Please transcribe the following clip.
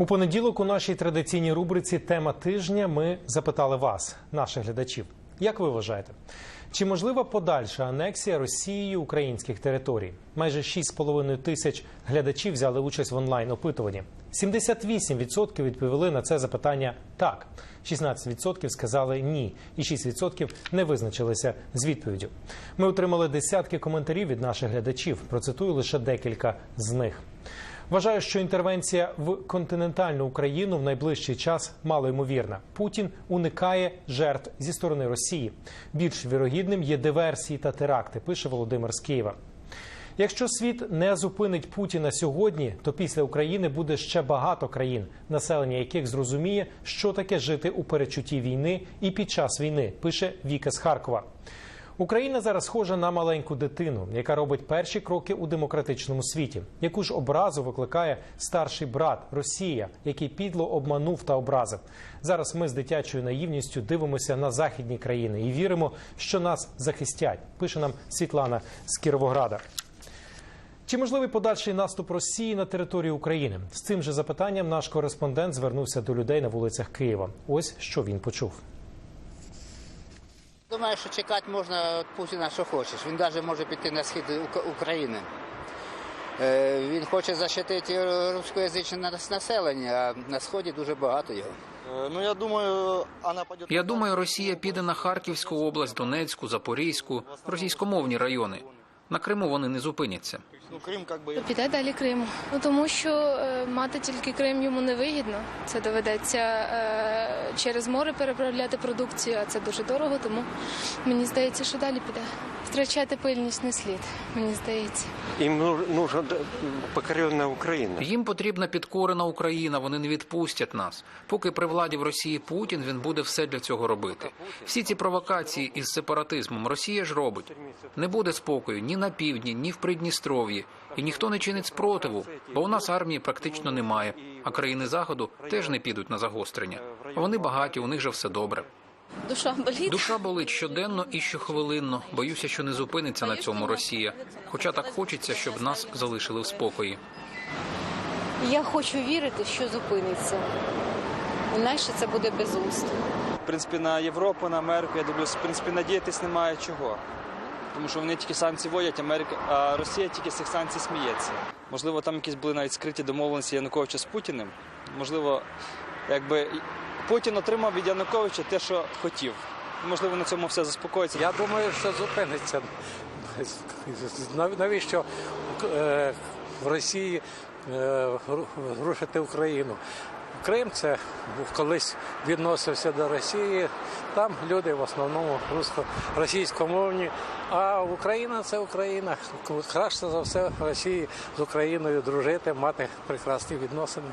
У понеділок у нашій традиційній рубриці Тема тижня ми запитали вас, наших глядачів. Як ви вважаєте, чи можлива подальша анексія Росією українських територій? Майже 6,5 тисяч глядачів взяли участь в онлайн опитуванні. 78% відповіли на це запитання так, 16% сказали ні, і 6% не визначилися з відповіддю. Ми отримали десятки коментарів від наших глядачів. Процитую лише декілька з них. Вважаю, що інтервенція в континентальну Україну в найближчий час малоймовірна. Путін уникає жертв зі сторони Росії. Більш вірогідним є диверсії та теракти. Пише Володимир з Києва. Якщо світ не зупинить Путіна сьогодні, то після України буде ще багато країн, населення яких зрозуміє, що таке жити у перечутті війни і під час війни. Пише Віка з Харкова. Україна зараз схожа на маленьку дитину, яка робить перші кроки у демократичному світі. Яку ж образу викликає старший брат Росія, який підло обманув та образив. Зараз ми з дитячою наївністю дивимося на західні країни і віримо, що нас захистять. Пише нам Світлана з Кіровограда. Чи можливий подальший наступ Росії на територію України? З цим же запитанням наш кореспондент звернувся до людей на вулицях Києва. Ось що він почув. Думаю, що чекати можна від Путіна, що хочеш. Він навіть може піти на схід України. Е, Він хоче защитити русскоязичне населення, а на сході дуже багато його. Э, Ну, я думаю. Я думаю, Росія піде на Харківську область, Донецьку, Запорізьку, російськомовні райони. На Криму вони не зупиняться. Ну, Крым как. Піде далі Криму. Ну тому що е, мати тільки Крим йому не вигідно. Це доведеться е, через море переправляти продукцію, а це дуже дорого. Тому мені здається, що далі піде. Втрачати пильність не слід. Мені здається. Им ну- нужна д- покоренная Украина. Їм потрібна підкорена Україна. Вони не відпустять нас. Поки при владі в Росії Путін, він буде все для цього робити. Всі ці провокації із сепаратизмом Росія ж робить. Не буде спокою ні на півдні, ні в Придністров'ї. І ніхто не чинить спротиву, бо у нас армії практично немає. А країни заходу теж не підуть на загострення. Вони багаті, у них же все добре. Душа болить. Душа болить щоденно і щохвилинно. Боюся, що не зупиниться на цьому Росія. Хоча так хочеться, щоб нас залишили в спокої. Я хочу вірити, що зупиниться. Інакше це буде безумство. В принципі, на Європу, на Америку, я дивлюсь, в принципі, надіятись немає чого. Тому що вони тільки санкції вводять, Америка, а Росія тільки з цих санкцій сміється. Можливо, там якісь були навіть скриті домовленості Януковича з Путіним. Можливо, якби Путін отримав від Януковича те, що хотів. Можливо, на цьому все заспокоїться. Я думаю, що зупиниться. Навіщо е, в Росії е, рушити Україну? Крим це колись відносився до Росії. Там люди в основному російськомовні. А Україна це Україна. Краще за все Росії з Україною дружити, мати прекрасні відносини.